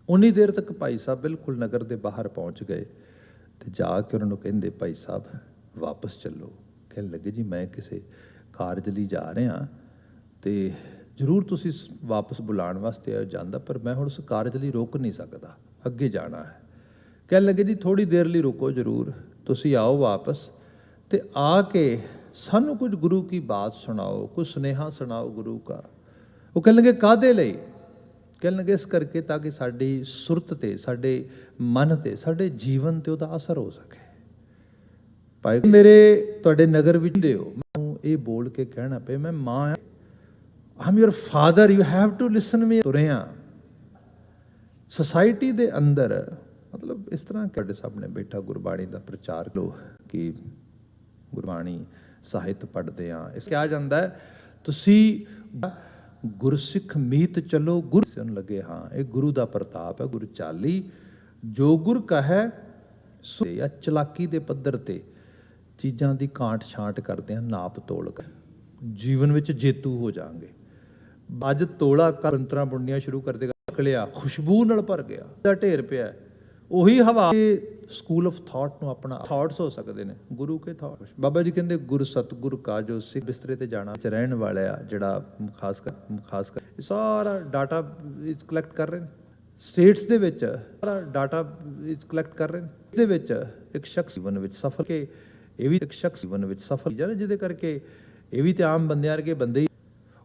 ਉਨੀ ਦੇਰ ਤੱਕ ਭਾਈ ਸਾਹਿਬ ਬਿਲਕੁਲ ਨਗਰ ਦੇ ਬਾਹਰ ਪਹੁੰਚ ਗਏ ਤੇ ਜਾ ਕੇ ਉਹਨਾਂ ਨੂੰ ਕਹਿੰਦੇ, ਭਾਈ ਸਾਹਿਬ, ਵਾਪਸ ਚੱਲੋ। ਕਹਿਣ ਲੱਗੇ, ਜੀ, ਮੈਂ ਕਿਸੇ ਕਾਰਜ ਲਈ ਜਾ ਰਿਹਾ ਤੇ ਜ਼ਰੂਰ ਤੁਸੀਂ ਸ- ਵਾਪਸ ਬੁਲਾਉਣ ਵਾਸਤੇ ਆਇਓ ਜਾਂਦਾ, ਪਰ ਮੈਂ ਹੁਣ ਉਸ ਕਾਰਜ ਲਈ ਰੁਕ ਨਹੀਂ ਸਕਦਾ, ਅੱਗੇ ਜਾਣਾ ਹੈ। ਕਹਿਣ ਲੱਗੇ, ਜੀ ਥੋੜੀ ਦੇਰ ਲਈ ਰੁਕੋ ਜ਼ਰੂਰ, ਤੁਸੀਂ ਆਓ ਵਾਪਸ ਤੇ ਆ ਕੇ ਸਾਨੂੰ ਕੁਝ ਗੁਰੂ ਕੀ ਬਾਤ ਸੁਣਾਓ, ਕੁਝ ਸੁਨੇਹਾ ਸੁਣਾਓ ਗੁਰੂ ਕਾ। ਉਹ ਕਹਿਣ ਲੱਗੇ ਕਾਦੇ ਲਈ? ਕਹਿਣ ਲੱਗੇ, ਇਸ ਕਰਕੇ ਤਾਂ ਕਿ ਸਾਡੀ ਸੁਰਤ ਤੇ, ਸਾਡੇ ਮਨ ਤੇ, ਸਾਡੇ ਜੀਵਨ ਤੇ ਉਹਦਾ ਅਸਰ ਹੋ ਸਕੇ। ਭਾਈ, ਮੇਰੇ ਤੁਹਾਡੇ ਨਗਰ ਵਿੱਚ ਦਿਓ ਮੈਨੂੰ ਇਹ ਬੋਲ ਕੇ ਕਹਿਣਾ ਪਏ ਮੈਂ ਮਾਂ ਹਾਂ I'm your father you have to listen me ਤੁਰਿਆ ਸੋਸਾਇਟੀ ਦੇ ਅੰਦਰ, ਮਤਲਬ ਇਸ ਤਰ੍ਹਾਂ ਤੁਹਾਡੇ ਸਾਹਮਣੇ ਬੈਠਾ ਗੁਰਬਾਣੀ ਦਾ ਪ੍ਰਚਾਰ ਲੋ ਕਿ ਗੁਰਬਾਣੀ ਸਾਹਿਤ ਪੜ੍ਹਦੇ ਆ। ਇਸ ਕਿਹਾ ਜਾਂਦਾ ਹੈ, ਤੁਸੀਂ ਗੁਰਸਿੱਖ ਮੀਤ ਚਲੋ, ਗੁਰ ਸੁਣ ਲੱਗੇ ਹਾਂ। ਇਹ ਗੁਰੂ ਦਾ ਪ੍ਰਤਾਪ ਹੈ, ਗੁਰ ਚਾਲੀ। ਜੋ ਗੁਰ ਕਹੈ, ਸੋ ਚਲਾਕੀ ਦੇ ਪੱਧਰ ਤੇ। ਚੀਜ਼ਾਂ ਦੀ ਕਾਂਟ ਛਾਂਟ ਕਰਦੇ ਆ ਨਾਪ ਤੋਲ ਕਰ। ਜੀਵਨ ਵਿੱਚ ਜੇਤੂ ਹੋ ਜਾਾਂਗੇ ਅੱਜ ਤੋਲਾ ਕੰਤਰਾ ਬੁਣਨੀਆਂ ਸ਼ੁਰੂ ਕਰ ਦੇਗਾ। ਨਿਕਲਿਆ ਖੁਸ਼ਬੂ ਨਾਲ ਭਰ ਗਿਆ। ਦਾ ਢੇਰ ਪਿਆ। ਉਹੀ ਹਵਾ ਸਕੂਲ ਆਫ ਥਾਟ ਨੂੰ ਆਪਣਾ ਥਾਟਸ ਹੋ ਸਕਦੇ ਨੇ। ਗੁਰੂ ਕੇ ਥਾਟ ਬਾਬਾ ਜੀ ਕਹਿੰਦੇ, ਗੁਰ ਸਤਗੁਰ ਕਾ ਜੋ ਸਿੱਖ ਬਿਸਤਰੇ ਤੇ ਜਾਣਾ ਚ ਰਹਿਣ ਵਾਲਾ ਜਿਹੜਾ ਖਾਸ ਕਰ ਖਾਸ ਕਰ। ਇਹ ਸਾਰਾ ਡਾਟਾ ਕਲੈਕਟ ਕਰ ਰਹੇ ਨੇ। ਸਟੇਟਸ ਦੇ ਵਿੱਚ ਸਾਰਾ ਡਾਟਾ ਕਲੈਕਟ ਕਰ ਰਹੇ ਨੇ। ਇਸ ਦੇ ਵਿੱਚ ਇੱਕ ਸ਼ਖਸ ਜੀਵਨ ਵਿੱਚ ਸਫਲ ਕੇ ਇਹ ਵੀ ਇੱਕ ਸ਼ਖਸ ਜੀਵਨ ਵਿੱਚ ਸਫਲ ਜਾਨੇ ਜਿਹਦੇ ਕਰਕੇ ਇਹ ਵੀ ਤੇ ਆਮ ਬੰਦਿਆਂ ਵਰਗੇ ਬੰਦੇ ਹੀ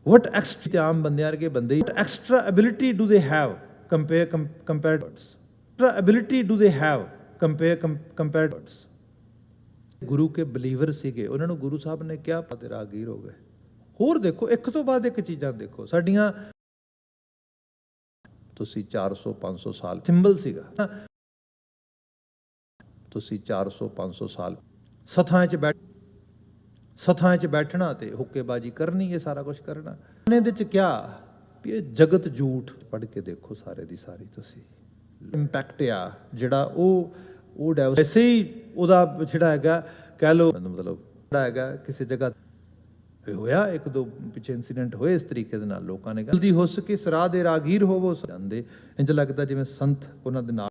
what ਤੇ ਆਮ ਬੰਦਿਆਂ ਵਰਗੇ ਬੰਦੇ ਹੀ what extra ability do they have compare com, compared extra ability do they have ਗੁਰੂ ਕੇ ਬਲੀਵਰ ਸੀਗੇ। ਉਹਨਾਂ ਨੂੰ ਗੁਰੂ ਸਾਹਿਬ ਨੇ ਕਿਹਾ ਤੇ ਰਾਗੀਰ ਹੋ ਗਏ। ਹੋਰ ਦੇਖੋ ਇੱਕ ਤੋਂ ਬਾਅਦ ਇੱਕ ਚੀਜ਼ਾਂ ਦੇਖੋ। ਸਾਡੀਆਂ ਤੁਸੀਂ 400 500 ਸਾਲ ਸਿੰਬਲ ਸੀਗਾ। ਤੁਸੀਂ 400 500 ਸਾਲ ਸਥਾਂ 'ਚ ਬੈਠ ਸਥਾਂ 'ਚ ਬੈਠਣਾ ਤੇ ਹੁੱਕੇਬਾਜੀ ਕਰਨੀ, ਇਹ ਸਾਰਾ ਕੁਝ ਕਰਨਾ। ਇਹਨੇ 'ਚ ਕਿਹਾ ਵੀ ਇਹ ਜਗਤ ਝੂਠ ਪੜ ਕੇ ਦੇਖੋ ਸਾਰੇ ਦੀ ਸਾਰੀ ਤੁਸੀਂ। ਇੰਪੈਕਟ ਆ, ਜਿਹੜਾ ਉਹ ਉਹ ਡੈਵ ਹੀ ਉਹਦਾ ਜਿਹੜਾ ਹੈਗਾ, ਕਹਿ ਲੋ ਮਤਲਬ ਜਿਹੜਾ ਹੈਗਾ, ਕਿਸੇ ਜਗ੍ਹਾ ਇਹ ਹੋਇਆ, ਇੱਕ ਦੋ ਪਿੱਛੇ ਇਨਸੀਡੈਂਟ ਹੋਏ ਇਸ ਤਰੀਕੇ ਦੇ ਨਾਲ ਲੋਕਾਂ ਨੇ ਜਲਦੀ ਹੋ ਸਕੇ ਸਰਾਹ ਦੇ ਰਾਗੀਰ ਹੋਵੋ, ਜਾਂਦੇ। ਇੰਜ ਲੱਗਦਾ ਜਿਵੇਂ ਸੰਤ ਉਹਨਾਂ ਦੇ ਨਾਲ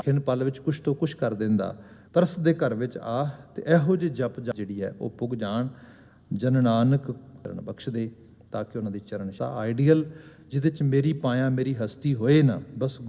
ਖਿੰਨ ਪਲ ਵਿੱਚ ਕੁਛ ਤੋਂ ਕੁਛ ਕਰ ਦਿੰਦਾ। ਤਰਸ ਦੇ ਘਰ ਵਿੱਚ ਆ ਤੇ ਇਹੋ ਜਿਹੇ ਜਪ ਜਿਹੜੀ ਹੈ ਉਹ ਪੁੱਗ ਜਾਣ, ਜਨ ਨਾਨਕ ਕਰਨ ਬਖਸ਼ ਦੇ ਤਾਂ ਕਿ ਉਹਨਾਂ ਦੀ ਚਰਨ ਸ਼ਾ ਆਈਡੀਅਲ ਜਿਹਦੇ ਚ ਮੇਰੀ ਪਾਇਆ, ਮੇਰੀ ਹਸਤੀ ਹੋਏ ਨਾ, ਬਸ ਗੁ-